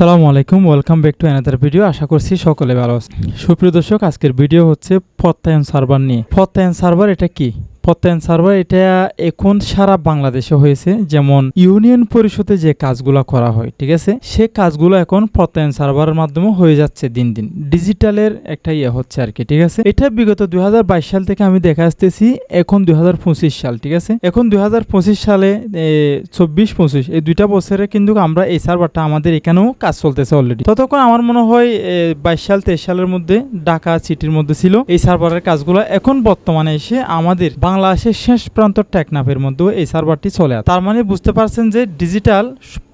আসসালামু আলাইকুম welcome back to another video আশা করছি সকলে ভালো সুপ্রিয় দর্শক, আজকের ভিডিও হচ্ছে প্রত্যয়ন সার্ভার নিয়ে। প্রত্যয়ন সার্ভার এটা কি? প্রত্যয়ন সার্ভার এটা এখন সারা বাংলাদেশে হয়েছে। যেমন ইউনিয়ন পরিষদে যে কাজগুলো করা হয়, ঠিক আছে? সে কাজগুলো এখন প্রত্যয়ন সার্ভারের মাধ্যমে হয়ে যাচ্ছে দিন দিন। ডিজিটালের একটা ইয়ে হচ্ছে আর কি ঠিক আছে? এটা বিগত দু হাজার বাইশ সাল থেকে আমি দেখা আসতেছি, এখন দু হাজার পঁচিশ সাল, ঠিক আছে? এখন দুই হাজার পঁচিশ সালে চব্বিশ পঁচিশ, এই দুইটা বছরে কিন্তু আমরা এই সার্ভারটা আমাদের এখানেও কাজ চলতেছে অলরেডি ততক্ষণ আমার মনে হয় বাইশ সাল, তেইশ সালের মধ্যে ঢাকা সিটির মধ্যে ছিল, এই সার্ভারের কাজগুলো এখন বর্তমানে এসে আমাদের বাংলাদেশের শেষ প্রান্ত টেকনাফের মধ্যেও এই সার্ভারটি চলে আসে। তার মানে বুঝতে পারছেন যে ডিজিটাল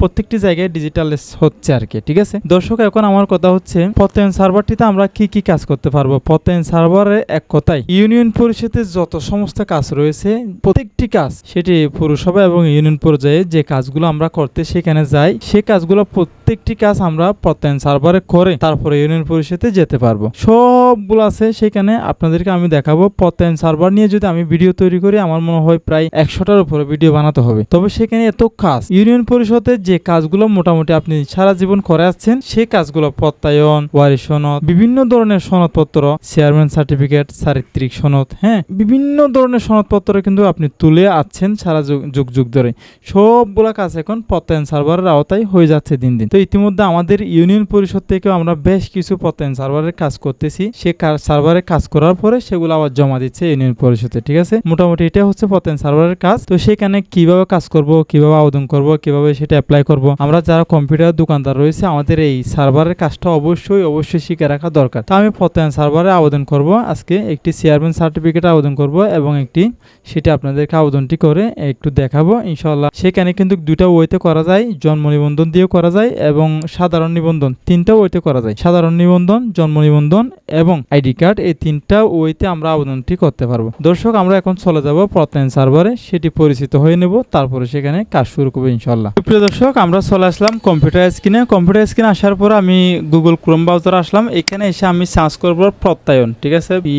প্রত্যেকটি জায়গায় ডিজিটাল হচ্ছে আর কি, ঠিক আছে? দর্শক, এখন আমার কথা হচ্ছে, প্রত্যয়ন সার্ভারটিতে আমরা কি কি কাজ করতে পারব? প্রত্যয়ন সার্ভারে এক কথায়, ইউনিয়ন পরিষদের যত সমস্ত কাজ রয়েছে, প্রত্যেকটি কাজ, সেটি পুরসভা এবং ইউনিয়ন পর্যায়ে যে কাজগুলো আমরা করতে সেখানে যাই, সে কাজগুলো প্রত্যেকটি কাজ আমরা প্রত্যয়ন সার্ভারে করে তারপরে ইউনিয়ন পরিষদে যেতে পারব। সবগুলো আছে, সেখানে আপনাদেরকে আমি দেখাবো প্রত্যয়ন সার্ভার নিয়ে যদি আমি ভিডিও তৈরি করি আমার মনে হয় প্রায় একশোটার উপরে ভিডিও বানাতে হবে। তবে সেখানে এত কাজ। ইউনিয়ন পরিষদের যে কাজগুলো মোটামুটি আপনি সারা জীবন করে আসছেন সেই কাজগুলো প্রত্যয়ন, ওয়ারি সনদ, বিভিন্ন ধরনের সনদপত্র, চেয়ারম্যান সার্টিফিকেট, চারিত্রিক সনদ হ্যাঁ বিভিন্ন ধরনের সনদপত্র কিন্তু আপনি তুলে আসছেন সারা যুগ যুগ যুগ ধরে। সবগুলা কাজ এখন প্রত্যয়ন সার্ভারের আওতায় হয়ে যাচ্ছে দিন দিন। তো ইতিমধ্যে আমাদের ইউনিয়ন পরিষদ থেকেও আমরা বেশ কিছু প্রত্যয়ন সার্ভারের কাজ করতেছি। সে সার্ভারে কাজ করার পরে সেগুলো আবার জমা দিচ্ছে ইউনিয়ন পরিষদে, ঠিক আছে? মোটামুটি এটা হচ্ছে প্রত্যয়ন সার্ভারের কাজ। তো সেখানে কীভাবে কাজ করব, কীভাবে আবেদন করব, কীভাবে সেটা অ্যাপ্লাই করব, আমরা যারা কম্পিউটার দোকানদার রয়েছে, আমাদের এই সার্ভারের কাজটা অবশ্যই অবশ্যই শিখে রাখা দরকার। তো আমি প্রত্যয়ন সার্ভারে আবেদন করব। আজকে একটি চেয়ারম্যান সার্টিফিকেট আবেদন করব এবং একটি সেটা আপনাদেরকে আবেদনটি করে একটু দেখাবো ইনশাল্লাহ সেখানে কিন্তু দুইটা ওয়েতে করা যায়, জন্ম নিবন্ধন দিয়েও করা যায় এবং সাধারণ নিবন্ধন, তিনটা ওয়েতে করা যায়। সাধারণ নিবন্ধন, জন্ম নিবন্ধন এবং আইডি কার্ড, এই তিনটা ওয়েতে আমরা আবেদনটি করতে পারব। দর্শক, আমরা এখন চলে যাব প্রত্যয়ন সার্ভারে। সেটি পরিচিত হয়ে নেব, তারপরে সেখানে কাজ শুরু করব ইনশাল্লাহ প্রিয় দর্শক, আমরা চলে আসলাম কম্পিউটার স্ক্রিনে। কম্পিউটার স্ক্রিনে আসার পর আমি গুগল ক্রোম ব্রাউজার আসলাম। এখানে এসে আমি সার্চ করব প্রত্যয়ন, ঠিক আছে? P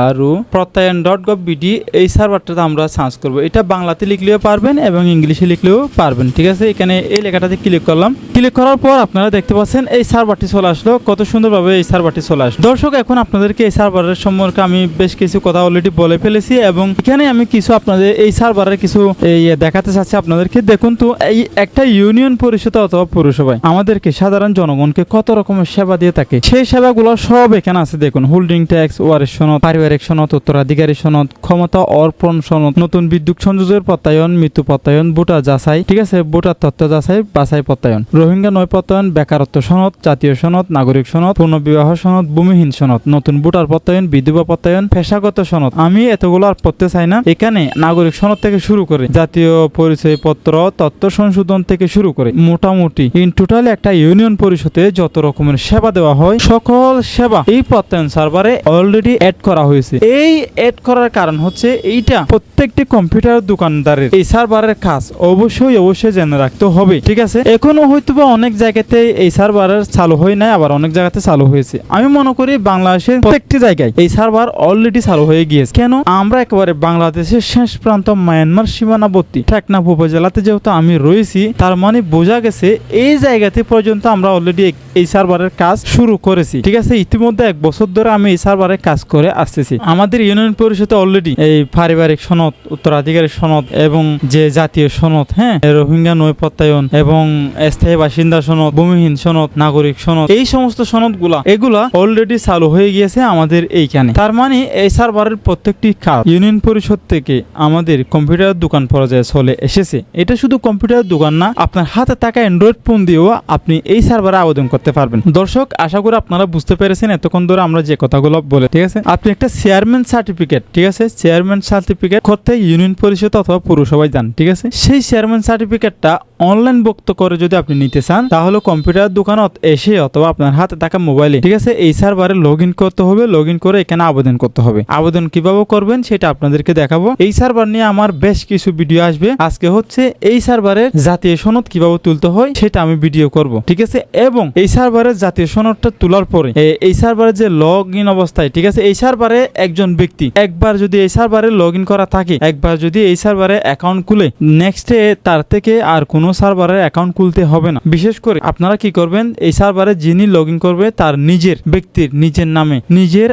R O Prottoyon dot gov BD এই সার্ভারটাতে আমরা সার্চ করব। এটা বাংলাতে লিখলেও পারবেন এবং ইংলিশে লিখলেও পারবেন, ঠিক আছে? এখানে এই লেখাটাতে ক্লিক করলাম। ক্লিক করার পর আপনারা দেখতে পাচ্ছেন এই সার্ভারটি চলে আসলো। কত সুন্দরভাবে এই সার্ভারটি চলে আসলো। দর্শক, এখন আপনাদেরকে এই সার্ভারের সম্পর্কে আমি বেশ কিছু কথা অলরেডি বলে ফেলেছি এবং এখানে আমি কিছু আপনাদের এই সার্ভারের কিছু দেখাতে চাচ্ছি আপনাদেরকে। দেখুন তো, এই একটা ইউনিয়ন পরিষদ অথবা পৌরসভায় আমাদেরকে সাধারণ জনগণকে কত রকমের সেবা দিয়ে থাকে? সেই সেবাগুলো সব এখানে আছে। দেখুন হোল্ডিং ট্যাক্স ওয়ারের সনদ, পারিবারিক সনদ, উত্তরাধিকারী সনদ, ক্ষমতা অর্পণ সনদ, নতুন বিদ্যুৎ সংযোগের প্রত্যয়ন, মৃত্যু প্রত্যয়ন, ভোটার যাচাই, ঠিক আছে? ভোটার তথ্য যাচাই, বাছাই প্রত্যয়ন। রোহিঙ্গা নয় প্রত্যয়ন, বেকারত্ব সনদ, জাতীয় সনদ, নাগরিক সনদ, পুনর্বিবাহ সনদ, ভূমিহীন সনদ, নতুন ভোটার প্রত্যয়ন, বিধবা প্রত্যয়ন, পেশাগত সনদ। আমি এতগুলো আর পড়তে চাই না, এখানে নাগরিক সনদ থেকে শুরু করে জাতীয় পরিচয় পত্র, তথ্য সংশোধন থেকে শুরু করে মোটামুটি ইন টোটাল একটা ইউনিয়ন পরিষদে যত রকমের সেবা দেওয়া হয়, সকল সেবা এই প্রত্যয়ন সার্ভারে অলরেডি অ্যাড করা হয়েছে। এই অ্যাড করার কারণ হচ্ছে এইটা প্রত্যেকটি কম্পিউটার দোকানদারের এই সার্ভারের কাজ অবশ্যই অবশ্যই জেনে রাখতে হবে, ঠিক আছে? এখনও হয়তো বা অনেক জায়গাতে এই সার্ভারের চালু হয় নাই, আবার অনেক জায়গাতে চালু হয়েছে। আমি মনে করি বাংলাদেশের প্রত্যেকটি জায়গায় এই সার্ভার অলরেডি চালু হয়ে গিয়েছে। কেন? আমরা একেবারে বাংলাদেশের শেষ প্রান্ত মায়ানমার সীমানাবর্তী। টেকনাফ উপজেলাতে যেহেতু আমি রয়েছি, তার মানে বোঝা গেছে এই জায়গাতে পর্যন্ত আমরা অলরেডি এই সার্ভারের কাজ শুরু করেছি। ঠিক আছে, ইতিমধ্যে এক বছর ধরে আমি এই সার্ভারে কাজ করে আসতেছি। আমাদের ইউনিয়ন পরিষদে অলরেডি এই পারিবারিক সনদ, উত্তরাধিকারী সনদ এবং যে জাতীয় সনদ হ্যাঁ রোহিঙ্গা নয় প্রত্যয়ন এবং স্থায়ী বাসিন্দা সনদ, ভূমিহীন সনদ, নাগরিক সনদ, এই সমস্ত সনদগুলা এগুলা অলরেডি চালু হয়ে গিয়েছে আমাদের এইখানে। তার মানে এই সার্ভারের প্রত্যেকটি কাজ ইউনিয়ন পরিষদ থেকে আমাদের কম্পিউটার দোকান পর্যায়ে চলে এসেছে। এটা শুধু কম্পিউটার দোকান না, আপনার হাতে থাকা অ্যান্ড্রয়েড ফোন দিয়েও আপনি এই সার্ভারে আবেদন করতে পারবেন। দর্শক, আশা করি আপনারা বুঝতে পেরেছেন এতক্ষণ ধরে আমরা যে কথাগুলো বলে, ঠিক আছে? আপনি একটা চেয়ারম্যান সার্টিফিকেট ঠিক আছে? চেয়ারম্যান সার্টিফিকেট করতে ইউনিয়ন পরিষদ অথবা পৌরসভায় যান, ঠিক আছে? সেই চেয়ারম্যান সার্টিফিকেটটা অনলাইন ভুক্ত করে যদি আপনি নিতে চান, তাহলে কম্পিউটার দোকানত এসে অথবা আপনার হাতে থাকা মোবাইলে ঠিক আছে, এই সার্ভারে লগ করতে হবে লগ করে এখানে আবেদন করতে হবে। আবেদন কীভাবে করবেন সেটা আপনাদেরকে দেখাবো। এই সার্ভার নিয়ে আমার বেশ কিছু ভিডিও আসবে। আজকে হচ্ছে এই সার্ভারের জাতীয় সনদ কীভাবে তুলতে হয় সেটা আমি ভিডিও করব, ঠিক আছে? এবং এই সার্ভারের জাতীয় সনদটা তোলার পরে এই সার্ভারে যে লগ ইন অবস্থায়, ঠিক আছে, এই সার্ভারে একজন ব্যক্তি, একবার যদি এই সার্ভারে লগ করা থাকে, একবার যদি এই সার্ভারে অ্যাকাউন্ট খুলে নেক্সটে তার থেকে আর কোনো সার্ভারের অ্যাকাউন্ট খুলতে হবে না। বিশেষ করে আপনারা কি করবেন, এই সার্ভারে যিনি লগ করবে তার নিজের ব্যক্তির নিজের নামে, নিজের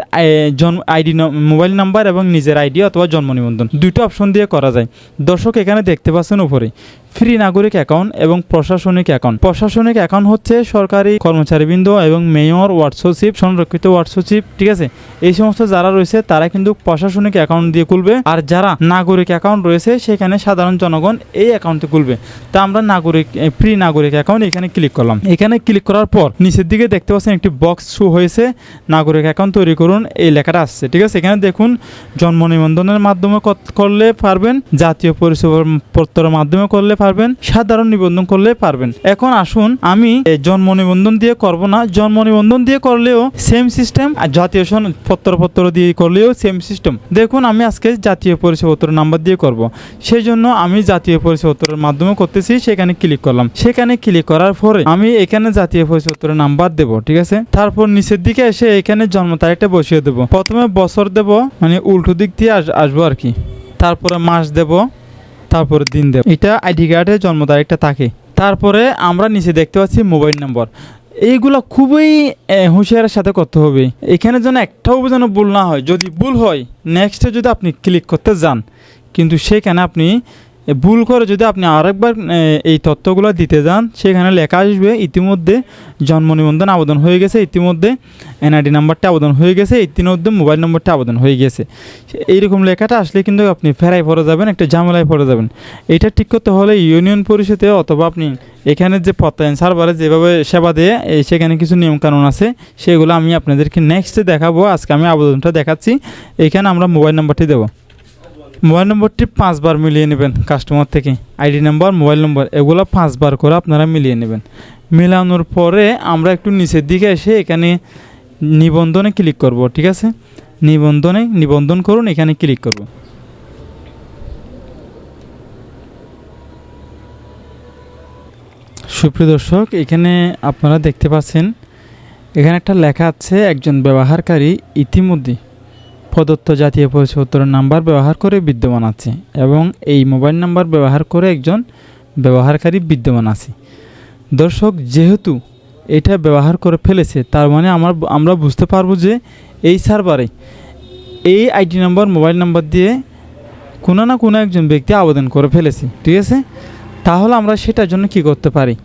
জন্ম আইডি মোবাইল নাম্বার এবং নিজের আইডি অথবা জন্ম নিবন্ধন। দুটো অপশন দিয়ে করা যায়। দর্শক এখানে দেখতে পাচ্ছেন উপরে। ফ্রি নাগরিক অ্যাকাউন্ট এবং প্রশাসনিক অ্যাকাউন্ট। প্রশাসনিক অ্যাকাউন্ট হচ্ছে সরকারি কর্মচারীবৃন্দ এবং মেয়র ওয়ার্ড সচিব সংরক্ষিত ওয়ার্ড সচিব ঠিক আছে? এই সমস্ত যারা রয়েছে, তারা কিন্তু প্রশাসনিক অ্যাকাউন্ট দিয়ে খুলবে। আর যারা নাগরিক অ্যাকাউন্ট রয়েছে, সেখানে সাধারণ জনগণ এই অ্যাকাউন্টে খুলবে। তা আমরা নাগরিক ফ্রি নাগরিক অ্যাকাউন্ট এখানে ক্লিক করলাম। এখানে ক্লিক করার পর নিচের দিকে দেখতে পাচ্ছেন একটি বক্স শো হয়েছে। নাগরিক অ্যাকাউন্ট তৈরি করুন, এই লেখাটা আসছে, ঠিক আছে? এখানে দেখুন, জন্ম নিবন্ধনের মাধ্যমে করলে পারবেন, জাতীয় পরিচয় পত্রের মাধ্যমে করলে পারবেন, সাধারণ নিবন্ধন করলে পারবেন। এখন আসুন, আমি জন্ম নিবন্ধন দিয়ে করব না। জন্ম নিবন্ধন দিয়ে করলেও সেম সিস্টেম আর জাতীয় পত্রপত্র দিয়ে করলেও সেম সিস্টেম দেখুন, আমি আজকে জাতীয় পরিচয়পত্র নাম্বার দিয়ে করব। সেই জন্য আমি জাতীয় পরিচয়পত্রের মাধ্যমে করতেছি, সেখানে ক্লিক করলাম। সেখানে ক্লিক করার পরে আমি এখানে জাতীয় পরিচয়পত্রের নাম্বার দেব, ঠিক আছে? তারপর নিচের দিকে এসে এখানে জন্ম তারিখটা বসিয়ে দেব। প্রথমে বছর দেব মানে উল্টো দিক দিয়ে আস- আসব আর কি। তারপরে মাস দেব তারপরে দিন দেব। এটা আইডি কার্ডে জন্ম তারিখটা থাকে। তারপরে আমরা নিচে দেখতে পাচ্ছি মোবাইল নম্বর। এইগুলো খুবই হুঁশিয়ারের সাথে করতে হবে। এখানে যেন একটাও যেন ভুল না হয়। যদি ভুল হয় নেক্সটে যদি আপনি ক্লিক করতে যান, কিন্তু সেখানে আপনি ভুল করে যদি আপনি আরেকবার এই তথ্যগুলো দিতে যান, সেখানে লেখা আসবে, ইতিমধ্যে জন্ম নিবন্ধন আবেদন হয়ে গেছে, ইতিমধ্যে এনআইডি নাম্বারটা আবেদন হয়ে গেছে, ইতিমধ্যে মোবাইল নম্বরটা আবেদন হয়ে গেছে। এইরকম লেখাটা আসলে কিন্তু আপনি ফেরাই পড়ে যাবেন, একটা ঝামেলায় পড়ে যাবেন। এটা ঠিক করতে হলে ইউনিয়ন পরিষদে অথবা আপনি এখানে যে প্রত্যয়ন সার্ভারে যেভাবে সেবা দেয় এই সেখানে কিছু নিয়মকানুন আছে, সেগুলো আমি আপনাদেরকে নেক্সটে দেখাবো, আজকে আমি আবেদনটা দেখাচ্ছি। এখানে আমরা মোবাইল নাম্বারটি দেবো। মোবাইল নম্বরটি পাঁচবার মিলিয়ে নেবেন কাস্টমার থেকে। আইডি নাম্বার মোবাইল নম্বর, এগুলো পাঁচবার করে আপনারা মিলিয়ে নেবেন। মেলানোর পরে আমরা একটু নিচের দিকে এসে এখানে নিবন্ধনে ক্লিক করব, ঠিক আছে? নিবন্ধনে, নিবন্ধন করুন, এখানে ক্লিক করব। সুপ্রিয় দর্শক, এখানে আপনারা দেখতে পাচ্ছেন, এখানে একটা লেখা আছে, একজন ব্যবহারকারী ইতিমধ্যে প্রদত্ত জাতীয় পরিচয়পত্রের নাম্বার ব্যবহার করে বিদ্যমান আছে এবং এই মোবাইল নাম্বার ব্যবহার করে একজন ব্যবহারকারী বিদ্যমান আছে। দর্শক, যেহেতু এটা ব্যবহার করে ফেলেছে, তার মানে আমার, আমরা বুঝতে পারব যে এই সার্ভারে এই আইডি নাম্বার, মোবাইল নাম্বার দিয়ে কোনো না কোনো একজন ব্যক্তি আবেদন করে ফেলেছে, ঠিক আছে? তাহলে আমরা সেটার জন্য কি করতে পারি?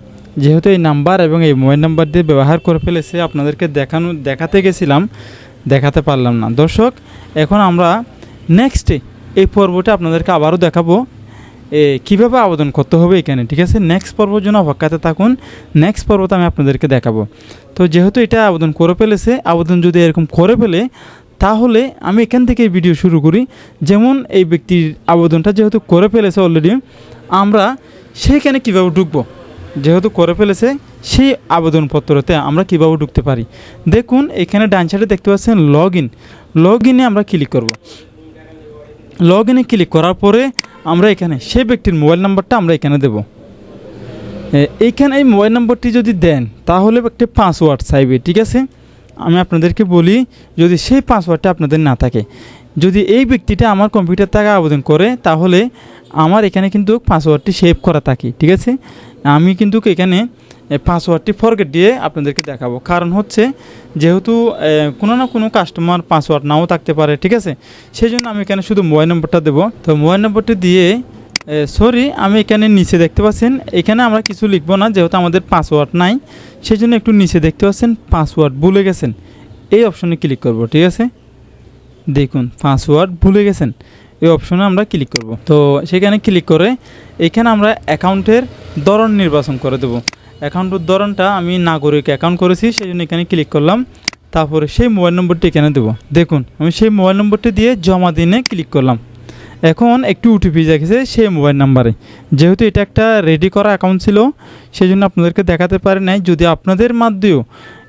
যেহেতু এই নাম্বার এবং এই মোবাইল নাম্বার দিয়ে ব্যবহার করে ফেলেছে, আপনাদেরকে দেখানো, দেখাতে গেছিলাম দেখাতে পারলাম না। দর্শক, এখন আমরা নেক্সটে এই পর্বটা আপনাদেরকে আবারও দেখাবো। কীভাবে আবেদন করতে হবে এখানে, ঠিক আছে? নেক্সট পর্বর জন্য অপেক্ষাতে থাকুন। নেক্সট পর্বতে আমি আপনাদেরকে দেখাবো। তো যেহেতু এটা আবেদন করে ফেলেছে, আবেদন যদি এরকম করে ফেলে, তাহলে আমি এখান থেকে ভিডিও শুরু করি। যেমন এই ব্যক্তির আবেদনটা যেহেতু করে ফেলেছে অলরেডি আমরা সেইখানে কীভাবে ঢুকবো? যেহেতু করে ফেলেছে, সেই আবেদনপত্রতে আমরা কীভাবে ঢুকতে পারি? দেখুন, এখানে ডান সাইডে দেখতে পাচ্ছেন লগ ইন লগ ইনে আমরা ক্লিক করব। লগ ইনে ক্লিক করার পরে আমরা এখানে সেই ব্যক্তির মোবাইল নাম্বারটা আমরা এখানে দেব। এইখানে এই মোবাইল নাম্বারটি যদি দেন, তাহলে একটি পাসওয়ার্ড চাইবে, ঠিক আছে? আমি আপনাদেরকে বলি, যদি সেই পাসওয়ার্ডটা আপনাদের না থাকে। যদি এই ব্যক্তিটা আমার কম্পিউটার থেকে আবেদন করে, তাহলে আমার এখানে কিন্তু পাসওয়ার্ডটি সেভ করা থাকে, ঠিক আছে? আমি কিন্তু এখানে পাসওয়ার্ডটি ফরগেট দিয়ে আপনাদেরকে দেখাবো। কারণ হচ্ছে, যেহেতু কোনো না কোনো কাস্টমার পাসওয়ার্ড নাও থাকতে পারে, ঠিক আছে? সেই জন্য আমি এখানে শুধু মোবাইল নম্বরটা দেবো। তো মোবাইল নম্বরটি দিয়ে সরি আমি এখানে নিচে দেখতে পাচ্ছেন, এখানে আমরা কিছু লিখব না, যেহেতু আমাদের পাসওয়ার্ড নাই সেই জন্য একটু নিচে দেখতে পাচ্ছেন পাসওয়ার্ড ভুলে গেছেন। এই অপশনে ক্লিক করব, ঠিক আছে? দেখুন পাসওয়ার্ড ভুলে গেছেন, এই অপশনে আমরা ক্লিক করব। তো সেখানে ক্লিক করে, এখানে আমরা অ্যাকাউন্টের ধরন নির্বাচন করে দেবো। অ্যাকাউন্টের ধরনটা আমি নাগরিক অ্যাকাউন্ট করেছি সেই জন্য এখানে ক্লিক করলাম। তারপরে সেই মোবাইল নম্বরটি এখানে দেবো। দেখুন, আমি সেই মোবাইল নম্বরটি দিয়ে জমা দিনে ক্লিক করলাম। এখন একটু ওটিপি দেখেছে সেই মোবাইল নাম্বারে যেহেতু এটা একটা রেডি করা অ্যাকাউন্ট ছিল সেই জন্য আপনাদেরকে দেখাতে পারে নাই। যদি আপনাদের মাধ্যমেও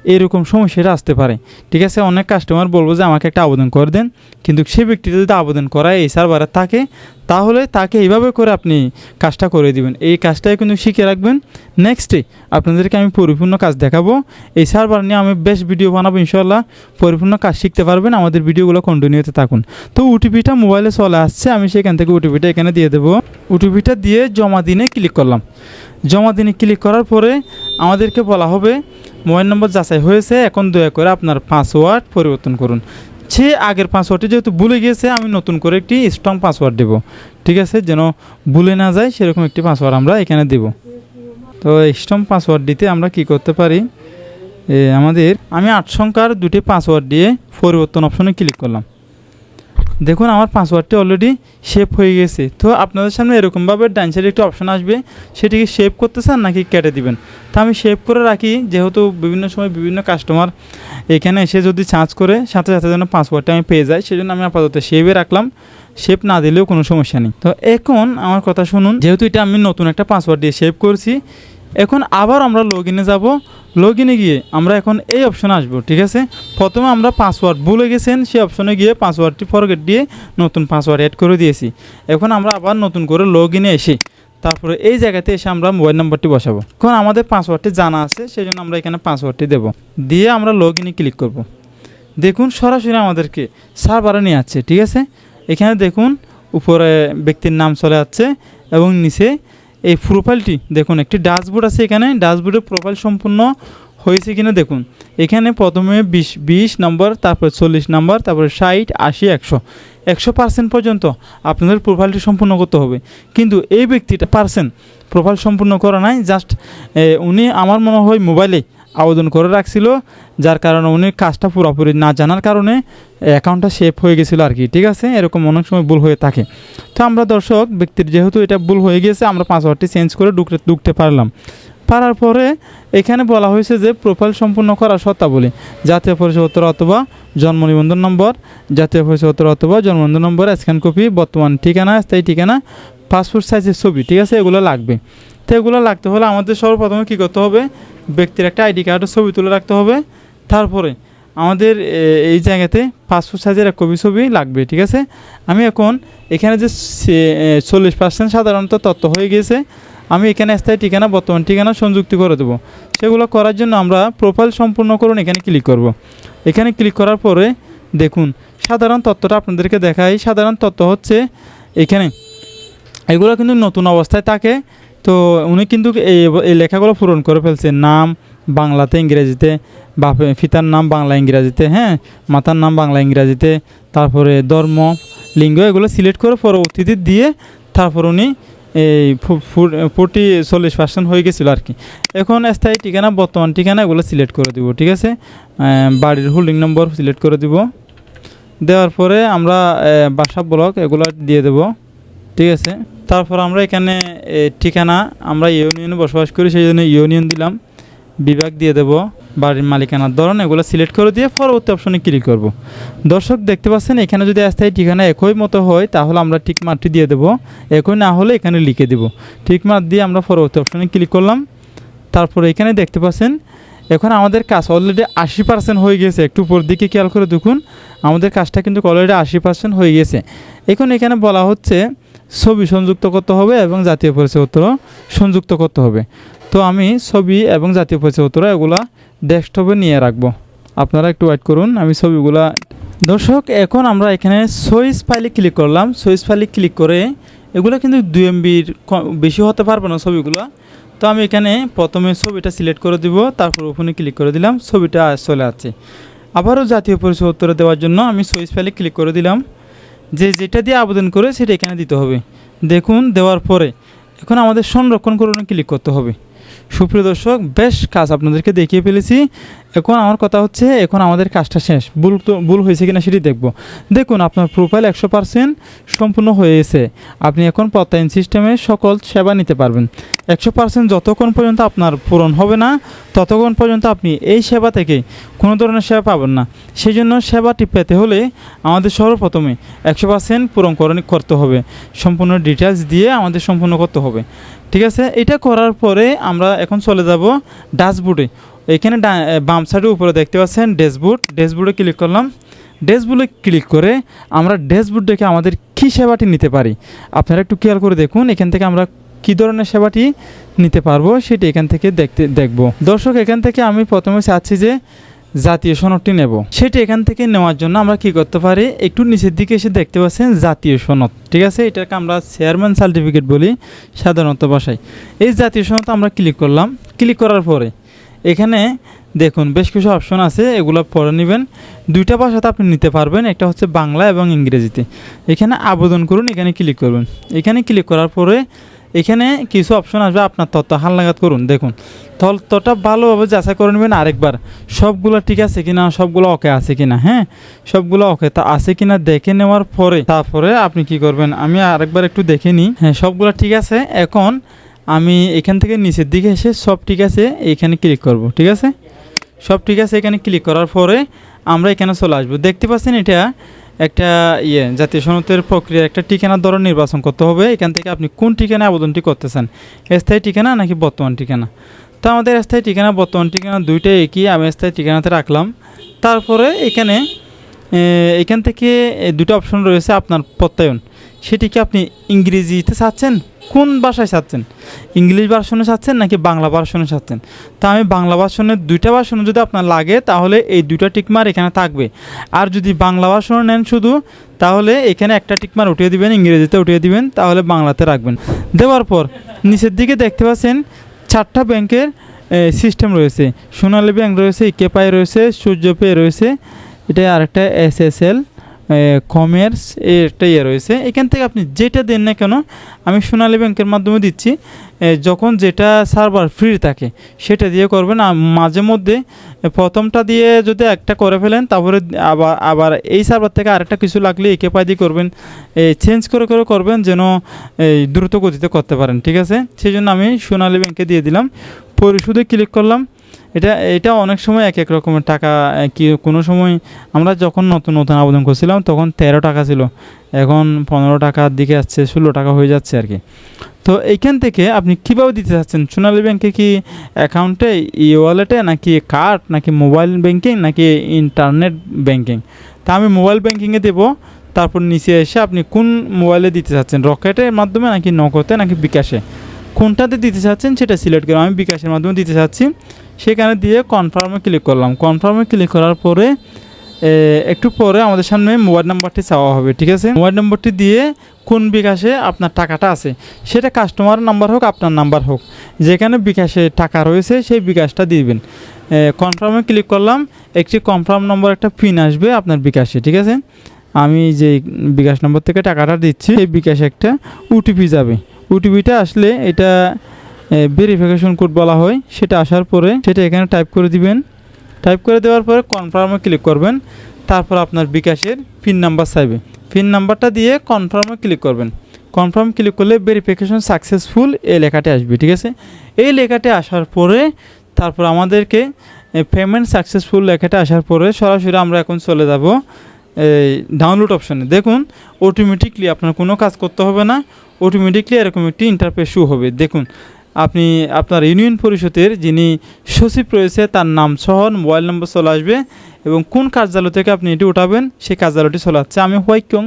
এরকম সমস্যাটা আসতে পারে। ঠিক আছে? অনেক কাস্টমার বলব যে, আমাকে একটা আবেদন করে দেন। কিন্তু সে ব্যক্তিটা যদি আবেদন করায়, এই সার্ভারে থাকে, তাহলে তাকে এইভাবে করে আপনি কাজটা করে দিবেন। এই কাজটাই কিন্তু শিখে রাখবেন। নেক্সটে আপনাদেরকে আমি পরিপূর্ণ কাজ দেখাবো। এই সার্ভার নিয়ে আমি বেশ ভিডিও বানাবো ইনশাল্লাহ পরিপূর্ণ কাজ শিখতে পারবেন। আমাদের ভিডিওগুলো কন্টিনিউতে থাকুন। তো ওটিপিটা মোবাইলে চলে আসছে। আমি সেখান থেকে ওটিপিটা এখানে দিয়ে দেবো। ওটিপিটা দিয়ে জমা দিনে ক্লিক করলাম। জমা দিনে ক্লিক করার পরে আমাদেরকে বলা হবে মোবাইল নম্বর যাচাই হয়েছে, এখন দয়া করে আপনার পাসওয়ার্ড পরিবর্তন করুন। সে আগের পাসওয়ার্ডটি যেহেতু ভুলে গিয়েছে, আমি নতুন করে একটি স্ট্রং পাসওয়ার্ড দেব। ঠিক আছে, যেন ভুলে না যায়, সেরকম একটি পাসওয়ার্ড আমরা এখানে দেব। তো স্ট্রং পাসওয়ার্ড দিতে আমরা কি করতে পারি? আমাদের, আমি আট সংখ্যার দুটি পাসওয়ার্ড দিয়ে পরিবর্তন অপশনে ক্লিক করলাম। দেখুন, আমার পাসওয়ার্ডটি অলরেডি সেভ হয়ে গেছে। তো আপনাদের সামনে এরকমভাবে ডান একটি অপশন আসবে। সেটিকে সেভ করতে চান নাকি কেটে দিবেন? তা আমি সেভ করে রাখি, যেহেতু বিভিন্ন সময় বিভিন্ন কাস্টমার এখানে এসে যদি চার্জ করে, সাথে সাথে যেন পাসওয়ার্ডটা আমি পেয়ে যাই, সেজন্য আমি আপাতত সেভে রাখলাম। সেভ না দিলেও কোনো সমস্যা নেই। তো এখন আমার কথা শুনুন, যেহেতু এটা আমি নতুন একটা পাসওয়ার্ড দিয়ে সেভ করছি, এখন আবার আমরা লগ ইনে যাব। লগ ইনে গিয়ে আমরা এখন এই অপশনে আসব, ঠিক আছে? প্রথমে আমরা পাসওয়ার্ড ভুলে গেছেন, সেই অপশনে গিয়ে পাসওয়ার্ডটি ফরগেট দিয়ে নতুন পাসওয়ার্ড অ্যাড করে দিয়েছি। এখন আমরা আবার নতুন করে লগ ইনে এসে তারপরে এই জায়গাতে এসে আমরা মোবাইল নাম্বারটি বসাবো। এখন আমাদের পাসওয়ার্ডটি জানা আছে সেই জন্য আমরা এখানে পাসওয়ার্ডটি দেবো। দিয়ে আমরা লগ ইনে ক্লিক করব। দেখুন সরাসরি আমাদেরকে সার্ভারে নিয়ে যাচ্ছে ঠিক আছে? এখানে দেখুন, উপরে ব্যক্তির নাম চলে যাচ্ছে এবং নিচে এই প্রোফাইলটি দেখুন, একটি ড্যাশবোর্ড আছে এখানে। ড্যাশবোর্ডের প্রোফাইল সম্পূর্ণ হয়েছে কিনা দেখুন। এখানে প্রথমে বিশ বিশ নম্বর তারপর চল্লিশ নম্বর তারপরে ষাট, আশি, একশো। একশো পার্সেন্ট পর্যন্ত আপনাদের প্রোফাইলটি সম্পূর্ণ করতে হবে। কিন্তু এই ব্যক্তিটা পার্সেন্ট প্রোফাইল সম্পূর্ণ করা নাই জাস্ট উনি, আমার মনে হয় মোবাইলে আবেদন করে রাখছিল, যার কারণে উনি কাজটা পুরোপুরি না জানার কারণে অ্যাকাউন্টটা সেভ হয়ে গেছিল আর কি, ঠিক আছে? এরকম অনেক সময় ভুল হয়ে থাকে। তো আমরা দর্শক, ব্যক্তির যেহেতু এটা ভুল হয়ে গেছে, আমরা পাসওয়ার্ডটি চেঞ্জ করে ঢুকতে ঢুকতে পারলাম। পারার পরে এখানে বলা হয়েছে যে প্রোফাইল সম্পূর্ণ করার শর্তাবলী, জাতীয় পরিচয়পত্র অথবা জন্ম নিবন্ধন নম্বর, জাতীয় পরিচয়পত্র অথবা জন্ম নিবন্ধন নম্বর স্ক্যান কপি বর্তমান ঠিকানা, স্থায়ী ঠিকানা পাসপোর্ট সাইজের ছবি, ঠিক আছে? এগুলো লাগবে। তো এগুলো লাগতে হলে আমাদের সর্বপ্রথমে কী করতে হবে? ব্যক্তির একটা আইডি কার্ডের ছবি তুলে রাখতে হবে। তারপরে আমাদের এই জায়গাতে পাসপোর্ট সাইজের এক কপি ছবি লাগবে, ঠিক আছে? আমি এখন এখানে যে চল্লিশ পার্সেন্ট সাধারণত তথ্য হয়ে গিয়েছে, আমি এখানে স্থায়ী ঠিকানা, বর্তমান ঠিকানা সংযুক্তি করে দেবো। সেগুলো করার জন্য আমরা প্রোফাইল সম্পূর্ণ করুন, এখানে ক্লিক করব। এখানে ক্লিক করার পরে দেখুন, সাধারণ তথ্যটা আপনাদেরকে দেখাই। সাধারণ তথ্য হচ্ছে, এখানে এগুলো কিন্তু নতুন অবস্থায় থাকে। তো উনি কিন্তু এই এই লেখাগুলো পূরণ করে ফেলছে। নাম বাংলাতে, ইংরেজিতে, বাপে, পিতার নাম বাংলা, ইংরাজিতে হ্যাঁ? মাতার নাম বাংলা, ইংরাজিতে, তারপরে ধর্ম, লিঙ্গ, এগুলো সিলেক্ট করে পরবর্তীতে দিয়ে তারপর উনি এই ফোর্টি চল্লিশ পার্সেন্ট হয়ে গেছিল আর কি। এখন স্থায়ী ঠিকানা, বর্তমান ঠিকানা এগুলো সিলেক্ট করে দিব, ঠিক আছে? বাড়ির হোল্ডিং নম্বর সিলেক্ট করে দিব। দেওয়ার পরে আমরা বাসা ব্লক এগুলো দিয়ে দেব, ঠিক আছে? তারপর আমরা এখানে ঠিকানা আমরা ইউনিয়নে বসবাস করি সেই জন্য ইউনিয়ন দিলাম। বিভাগ দিয়ে দেব, বাড়ির মালিকানার ধরন, এগুলো সিলেক্ট করে দিয়ে পরবর্তী অপশনে ক্লিক করব। দর্শক, দেখতে পাচ্ছেন, এখানে যদি স্থায়ী ঠিকানা একই মতো হয়, তাহলে আমরা ঠিক মার্কটি দিয়ে দেবো। একই না হলে এখানে লিখে দেব। ঠিক মার্ক দিয়ে আমরা পরবর্তী অপশনে ক্লিক করলাম। তারপর এখানে দেখতে পাচ্ছেন, এখন আমাদের কাজ অলরেডি আশি পার্সেন্ট হয়ে গেছে। একটু উপর দিকে খেয়াল করে দেখুন, আমাদের কাজটা কিন্তু অলরেডি আশি পার্সেন্ট হয়ে গেছে। এখন এখানে বলা হচ্ছে ছবি সংযুক্ত করতে হবে এবং জাতীয় পরিচয়পত্র সংযুক্ত করতে হবে। তো আমি ছবি এবং জাতীয় পরিচয়পত্র এগুলা ডেস্কটপে নিয়ে রাখব। আপনারা একটু ওয়েট করুন, আমি ছবিগুলা দর্শক, এখন আমরা এখানে সইজ ফাইলে ক্লিক করলাম। সইজ ফাইলে ক্লিক করে এগুলো কিন্তু দুই এমবির বেশি হতে পারবে না ছবিগুলো। তো আমি এখানে প্রথমে ছবিটা সিলেক্ট করে দিব, তারপর ওখানে ক্লিক করে দিলাম, ছবিটা চলে আসছে। আবারও জাতীয় পরিচয়পত্র দেওয়ার জন্য আমি সইজ ফাইলে ক্লিক করে দিলাম। যে যেটা দিয়ে আবেদন করে সেটা এখানে দিতে হবে। দেখুন, দেওয়ার পরে। এখন আমাদের সংরক্ষণ করুন ক্লিক করতে হবে। সুপ্রিয় দর্শক, বেশ কাজ আপনাদেরকে দেখিয়ে ফেলেছি। এখন আমার কথা হচ্ছে, এখন আমাদের কাজটা শেষ। ভুল তো ভুল হয়েছে কিনা সেটি দেখব। দেখুন, আপনার প্রোফাইল একশো পার্সেন্ট সম্পূর্ণ হয়েছে আপনি এখন প্রত্যায়ন সিস্টেমে সকল সেবা নিতে পারবেন। একশো পার্সেন্ট যতক্ষণ পর্যন্ত আপনার পূরণ হবে না, ততক্ষণ পর্যন্ত আপনি এই সেবা থেকে কোনো ধরনের সেবা পাবেন না। সেই জন্য সেবাটি পেতে হলে আমাদের সর্বপ্রথমে একশো পার্সেন্ট পূরণ করে করতে হবে। সম্পূর্ণ ডিটেলস দিয়ে আমাদের সম্পূর্ণ করতে হবে। ঠিক আছে? এটা করার পরে আমরা এখন চলে যাব ড্যাশবোর্ডে। এখানে বাম সাইডের উপরে দেখতে পাচ্ছেন ড্যাশবোর্ড। ড্যাশবোর্ডে ক্লিক করলাম। ড্যাশবোর্ডে ক্লিক করে আমরা ড্যাশবোর্ড দেখে আমাদের কী সেবাটি নিতে পারি? আপনারা একটু খেয়াল করে দেখুন, এখান থেকে আমরা কী ধরনের সেবাটি নিতে পারব সেটি এখান থেকে দেখতে দেখব। দর্শক, এখান থেকে আমি প্রথমে চাচ্ছি যে জাতীয় সনদটি নেব। সেটি এখান থেকে নেওয়ার জন্য আমরা কি করতে পারি? একটু নিচের দিকে এসে দেখতে পাচ্ছেন জাতীয় সনদ। ঠিক আছে? এটাকে আমরা চেয়ারম্যান সার্টিফিকেট বলি সাধারণত ভাষায়। এই জাতীয় সনদ আমরা ক্লিক করলাম। ক্লিক করার পরে এখানে দেখুন বেশ কিছু অপশন আছে, এগুলো পড়ে নেবেন। দুইটা ভাষাতে আপনি নিতে পারবেন, একটা হচ্ছে বাংলা এবং ইংরেজিতে। এখানে আবেদন করুন, এখানে ক্লিক করবেন। এখানে ক্লিক করার পরে এখানে কিছু অপশন আসবে, আপনার তথ্য হালনাগাদ করুন, দেখুন। তথ্যটা ভালোভাবে যাচাই করে নেবেন আরেকবার। সবগুলো ঠিক আছে কিনা, সবগুলো ওকে আছে কিনা হ্যাঁ? সবগুলো ওকে তা আছে কিনা দেখে নেওয়ার পরে, তারপরে আপনি কি করবেন? আমি আরেকবার একটু দেখে নিই। হ্যাঁ সবগুলো ঠিক আছে। এখন আমি এখান থেকে নিচের দিকে এসে সব ঠিক আছে এইখানে ক্লিক করব, ঠিক আছে? সব ঠিক আছে, এখানে ক্লিক করার পরে আমরা এখানে চলে আসব। দেখতে পাচ্ছেন এটা? একটা ইয়ে জাতীয় সনদের প্রক্রিয়া একটা ঠিকানার ধরন নির্বাচন করতে হবে, এখান থেকে আপনি কোন ঠিকানায় আবেদনটি করতেছেন? স্থায়ী ঠিকানা নাকি বর্তমান ঠিকানা? তো আমাদের স্থায়ী ঠিকানা, বর্তমান ঠিকানা দুইটাই একই, আমি স্থায়ী ঠিকানাতে রাখলাম। তারপরে এখানে এখান থেকে দুটো অপশন রয়েছে আপনার প্রত্যয়ন। সেটিকে আপনি ইংরেজিতে চাচ্ছেন কোন ভাষায় চাচ্ছেন ইংলিশ ভার্সনে চাচ্ছেন নাকি বাংলা ভার্সনে চাচ্ছেন তা আমি বাংলা ভার্সনের দুইটা ভার্সনে যদি আপনার লাগে, তাহলে এই দুইটা টিকমার এখানে থাকবে। আর যদি বাংলা ভার্সনে নেন শুধু, তাহলে এখানে একটা টিকমার উঠিয়ে দিবেন, ইংরেজিতে উঠিয়ে দিবেন, তাহলে বাংলাতে রাখবেন। দেওয়ার পর নিচের দিকে দেখতে পাচ্ছেন চারটা ব্যাংকের সিস্টেম রয়েছে। সোনালী ব্যাংক রয়েছে ইকেপাই রয়েছে, সূর্য পে রয়েছে, এটা আরেকটা এস এস এল কমার্স এই একটা ইয়ে রয়েছে। এখান থেকে আপনি যেটা দেন না কেন, আমি সোনালী ব্যাংকের মাধ্যমে দিচ্ছি। যখন যেটা সার্ভার ফ্রি থাকে, সেটা দিয়ে করবেন। মাঝে মধ্যে প্রথমটা দিয়ে যদি একটা করে ফেলেন, তারপরে আবার আবার এই সার্ভার থেকে আরেকটা কিছু লাগলে একে দিয়ে করবেন। চেঞ্জ করে করে করবেন যেন দ্রুত গতিতে করতে পারেন, ঠিক আছে? সেই জন্য আমি সোনালী ব্যাংকে দিয়ে দিলাম। পরিশোধে ক্লিক করলাম। এটা এটা অনেক সময় এক এক রকমের টাকা কি, কোনো সময় আমরা যখন নতুন নতুন আবেদন করছিলাম তখন তেরো টাকা ছিল। এখন পনেরো টাকার দিকে আসছে, ষোলো টাকা হয়ে যাচ্ছে আর কি। তো এইখান থেকে আপনি কীভাবে দিতে চাচ্ছেন? সোনালী ব্যাংকে কি অ্যাকাউন্টে, ই ওয়ালেটে, নাকি কার্ড, নাকি মোবাইল ব্যাংকিং, নাকি ইন্টারনেট ব্যাংকিং? তা আমি মোবাইল ব্যাংকিংয়ে দেবো, তারপর নিচে এসে আপনি কোন মোবাইলে দিতে চাচ্ছেন? রকেটের মাধ্যমে নাকি নগদে, নাকি বিকাশে? কোনটাতে দিতে চাচ্ছেন সেটা সিলেক্ট করুন আমি বিকাশের মাধ্যমে দিতে চাচ্ছি। সেখানে দিয়ে কনফার্মে ক্লিক করলাম। কনফার্মে ক্লিক করার পরে একটু পরে আমাদের সামনে মোবাইল নাম্বারটি চাওয়া হবে, ঠিক আছে? মোবাইল নাম্বারটি দিয়ে কোন বিকাশে আপনার টাকাটা আছে, সেটা কাস্টমার নাম্বার হোক, আপনার নাম্বার হোক, যেখানে বিকাশে টাকা রয়েছে সেই বিকাশটা দিবেন। কনফার্মে ক্লিক করলাম, একটি কনফার্ম নম্বর একটা পিন আসবে আপনার বিকাশে, ঠিক আছে? আমি যে বিকাশ নম্বর থেকে টাকাটা দিচ্ছি, সেই বিকাশে একটা ওটিপি যাবে। ওটিপিটা আসলে এটা ভেরিফিকেশন কোড বলা হয়। সেটা আসার পরে সেটা এখানে টাইপ করে দিবেন। টাইপ করে দেওয়ার পরে কনফার্মে ক্লিক করবেন। তারপর আপনার বিকাশের পিন নাম্বার চাইবে। পিন নাম্বারটা দিয়ে কনফার্মে ক্লিক করবেন। কনফার্ম ক্লিক করলে ভেরিফিকেশন সাকসেসফুল এই লেখাটি আসবে, ঠিক আছে? এই লেখাটি আসার পরে তারপর আমাদেরকে পেমেন্ট সাকসেসফুল লেখাটা আসার পরে সরাসরি আমরা এখন চলে যাব। এই ডাউনলোড অপশনে দেখুন অটোমেটিকলি আপনার কোনো কাজ করতে হবে না। অটোমেটিকলি এরকম একটি ইন্টারপেস শু হবে। দেখুন, আপনি আপনার ইউনিয়ন পরিষদের যিনি সচিব রয়েছে, তার নাম সহ মোবাইল নম্বর চলে আসবে এবং কোন কার্যালয় থেকে আপনি এটি উঠাবেন, সেই কার্যালয়টি চলে আসছে। আমি হোয়াইকং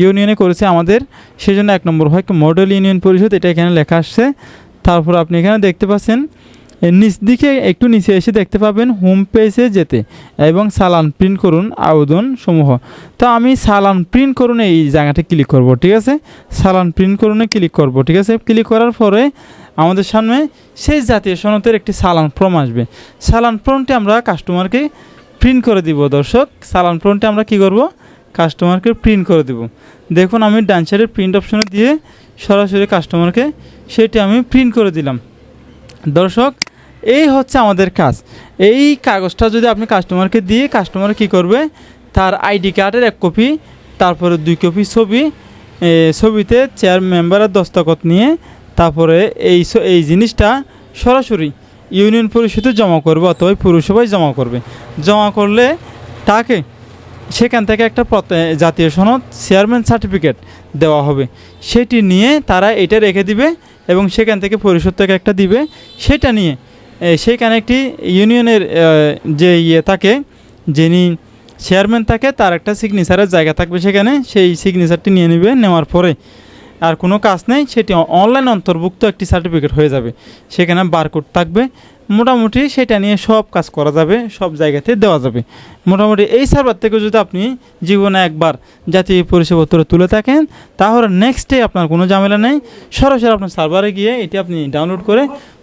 ইউনিয়নে করেছি আমাদের সেই জন্য এক নম্বর হোয়াইক মডেল ইউনিয়ন পরিষদ, এটা এখানে লেখা আসছে। তারপর আপনি এখানে দেখতে পাচ্ছেন নিচ দিকে একটু নিচে এসে দেখতে পাবেন হোম পেজে যেতে এবং সালান প্রিন্ট করুন আবেদন সমূহ। তো আমি সালান প্রিন্ট করুন এই জায়গাটা ক্লিক করব, ঠিক আছে? সালান প্রিন্ট করুনে ক্লিক করব, ঠিক আছে? ক্লিক করার পরে আমাদের সামনে সেই জাতীয় সনদের একটি সালান ফর্ম আসবে। সালান ফর্মটি আমরা কাস্টমারকে প্রিন্ট করে দিব, দর্শক। সালান ফর্মটি আমরা কি করব? কাস্টমারকে প্রিন্ট করে দিব। দেখুন আমি ডান প্রিন্ট অপশনে দিয়ে সরাসরি কাস্টমারকে সেটি আমি প্রিন্ট করে দিলাম। দর্শক এই হচ্ছে আমাদের কাজ। এই কাগজটা যদি আপনি কাস্টমারকে দিয়ে কাস্টমার কি করবে? তার আইডি কার্ডের এক কপি তারপরে দুই কপি ছবি ছবিতে চেয়ার মেম্বারের দস্তখত নিয়ে তারপরে এই এই জিনিসটা সরাসরি ইউনিয়ন পরিষদে জমা করবে অথবা পুরসভায় জমা করবে। জমা করলে তাকে সেখান থেকে একটা জাতীয় সনদ চেয়ারম্যান সার্টিফিকেট দেওয়া হবে। সেটি নিয়ে তারা এটা রেখে দিবে এবং সেখান থেকে পরিষদ থেকে একটা দিবে। সেটা নিয়ে এ, সেখানে একটি ইউনিয়নের যে ইয়ে থাকে যিনি চেয়ারম্যান থাকে তার একটা সিগনেচারের জায়গা থাকবে সেখানে সেই সিগনেচারটি নিয়ে নেবে নেওয়ার পরে আর কোনো কাজ নেই সেটি অনলাইন অন্তর্ভুক্ত একটি সার্টিফিকেট হয়ে যাবে। সেখানে বারকোড থাকবে। মোটামুটি সেটা নিয়ে সব কাজ করা যাবে সব জায়গাতে দেওয়া যাবে। মোটামুটি এই সার্ভার থেকে যদি আপনি জীবনে একবার জাতীয় পরিচয়পত্র তুলে থাকেন তাহলে নেক্সট ডে আপনার কোনো ঝামেলা নেই। সরাসরি আপনার সার্ভারে গিয়ে এটি আপনি ডাউনলোড করে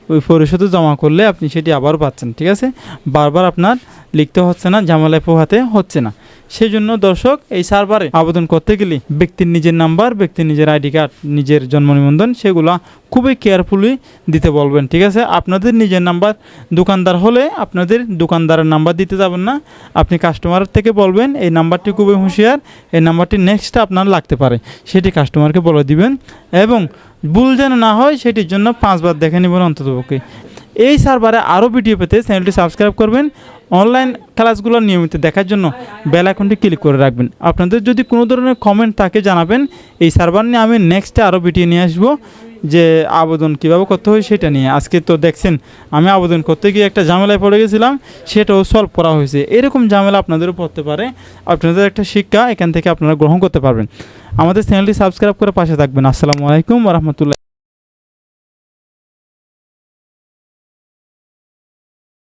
ওই পরিশোধে জমা করলে আপনি সেটি আবার পাচ্ছেন ঠিক আছে? বারবার আপনার লিখতে হচ্ছে না ঝামেলায় পোহাতে হচ্ছে না। সেই জন্য দর্শক, এই সার্ভারে আবেদন করতে গেলে ব্যক্তির নিজের নাম্বার, ব্যক্তির নিজের আইডি কার্ড, নিজের জন্ম নিবন্ধন সেগুলো খুবই কেয়ারফুলি দিতে বলবেন, ঠিক আছে? আপনাদের নিজের নাম্বার, দোকানদার হলে আপনাদের দোকানদারের নাম্বার দিতে যাবেন না। আপনি কাস্টমার থেকে বলবেন, এই নাম্বারটি খুবই হুঁশিয়ার, এই নাম্বারটি নেক্সট আপনার লাগতে পারে। সেটি কাস্টমারকে বলে দিবেন এবং ভুল যেন না হয়, সেটির জন্য পাঁচবার দেখে নেবেন অন্ততপক্ষে। এই সার্ভারে আরও ভিডিও পেতে চ্যানেলটি সাবস্ক্রাইব করবেন। অনলাইন ক্লাসগুলো নিয়মিত দেখার জন্য বেল আইকনটি ক্লিক করে রাখবেন। আপনাদের যদি কোনো ধরনের কমেন্ট থাকে জানাবেন, এই সার্ভার নিয়ে আমি নেক্সটে আরও ভিডিও নিয়ে আসব যে আবেদন কীভাবে করতে হয় সেটা নিয়ে। আজকে তো দেখছেন, আমি আবেদন করতে গিয়ে একটা ঝামেলায় পড়ে গেছিলাম, সেটাও সলভ করা হয়েছে। এরকম ঝামেলা আপনাদেরও পড়তে পারে, আপনাদের একটা শিক্ষা এখান থেকে আপনারা গ্রহণ করতে পারবেন। আমাদের চ্যানেলটি সাবস্ক্রাইব করে পাশে থাকবেন। আসসালামু আলাইকুম রহমতুল্লাহ।